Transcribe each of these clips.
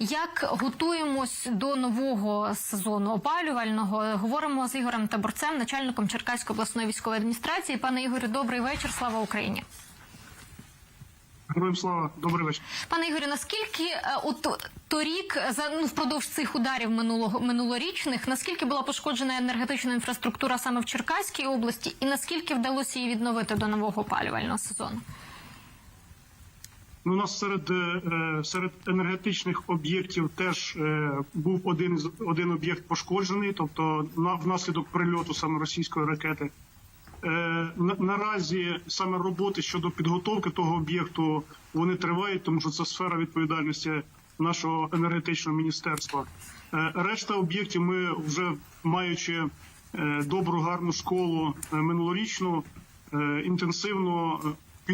Як готуємось до нового сезону опалювального? Говоримо з Ігорем Таборцем, начальником Черкаської обласної військової адміністрації. Пане Ігорю, добрий вечір. Слава Україні. Героям слава, добрий вечір. Пане Ігорю, наскільки е, от торік за ну впродовж цих ударів минулого минулорічних, наскільки була пошкоджена енергетична інфраструктура саме в Черкаській області, і наскільки вдалося її відновити до нового опалювального сезону? Ну, у нас серед, е, серед енергетичних об'єктів теж е, був один один об'єкт пошкоджений, тобто внаслідок прильоту саме російської ракети. Е, Наразі саме роботи щодо підготовки того об'єкту вони тривають, тому що це сфера відповідальності нашого енергетичного міністерства. Е, Решта об'єктів ми вже маючи е, добру гарну школу е, минулорічну, е, інтенсивно е,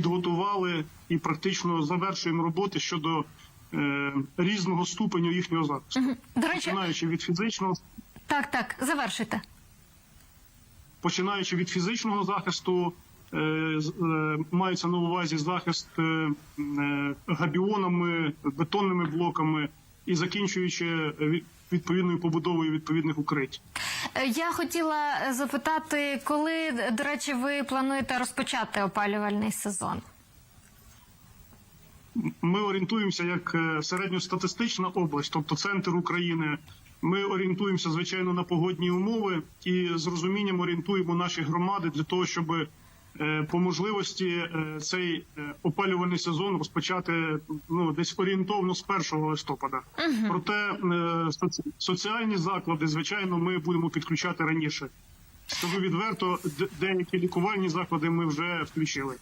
підготували і практично завершуємо роботи щодо е, різного ступеню їхнього захисту, До речі, починаючи від фізичного так, так, завершуйте. починаючи від фізичного захисту, е, е, мається на увазі захист е, е, габіонами, бетонними блоками і закінчуючи е, від- відповідною побудовою відповідних укриттів. Е, Я хотіла запитати, коли, до речі, ви плануєте розпочати опалювальний сезон? Ми орієнтуємося як е, середньостатистична область, тобто центр України. Ми орієнтуємося звичайно на погодні умови і з розумінням орієнтуємо наші громади для того, щоб по можливості е, цей е, опалювальний сезон розпочати ну десь орієнтовно з 1 листопада. Проте е, соціальні заклади, звичайно, ми будемо підключати раніше. Скажу відверто, деякі лікувальні заклади ми вже включили.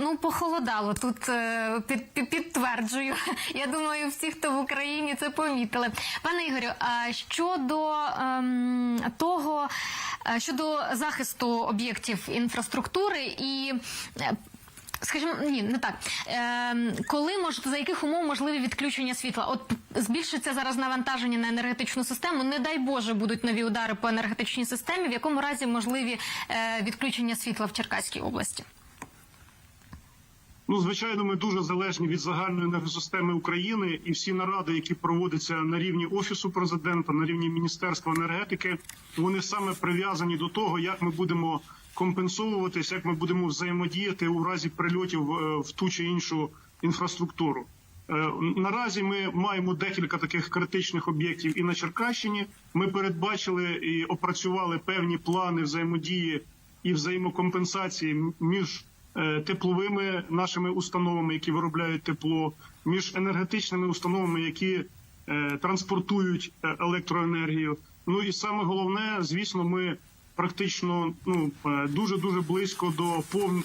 Ну похолодало тут е, під, під, підтверджую. Я думаю, всі, хто в Україні це помітили. Пане Ігорю, а щодо ем, того, е, щодо захисту об'єктів інфраструктури і. Е, Скажімо, ні, не так. Ем, коли може за яких умов можливі відключення світла? От збільшиться зараз навантаження на енергетичну систему. Не дай Боже, будуть нові удари по енергетичній системі. В якому разі можливі е, відключення світла в Черкаській області? Ну, звичайно, ми дуже залежні від загальної енергосистеми України, і всі наради, які проводяться на рівні офісу президента, на рівні міністерства енергетики, вони саме прив'язані до того, як ми будемо компенсовуватись, як ми будемо взаємодіяти у разі прильотів е, в ту чи іншу інфраструктуру. Е, Наразі ми маємо декілька таких критичних об'єктів і на Черкащині. Ми передбачили і опрацювали певні плани взаємодії і взаємокомпенсації між е, тепловими нашими установами, які виробляють тепло, між енергетичними установами, які транспортують електроенергію. Ну і саме головне, звісно, ми практично ну дуже дуже близько до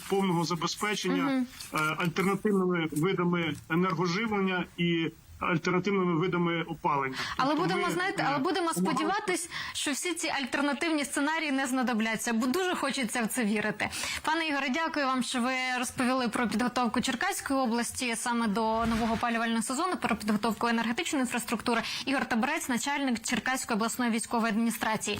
повного забезпечення е, альтернативними видами енергоживлення і альтернативними видами опалення. Але Тобто будемо ми, знаєте, е, але будемо сподіватись, що всі ці альтернативні сценарії не знадобляться, бо дуже хочеться в це вірити. Пане Ігоре, дякую вам, що ви розповіли про підготовку Черкаської області саме до нового опалювального сезону, про підготовку енергетичної інфраструктури. Ігор Таборець, начальник Черкаської обласної військової адміністрації.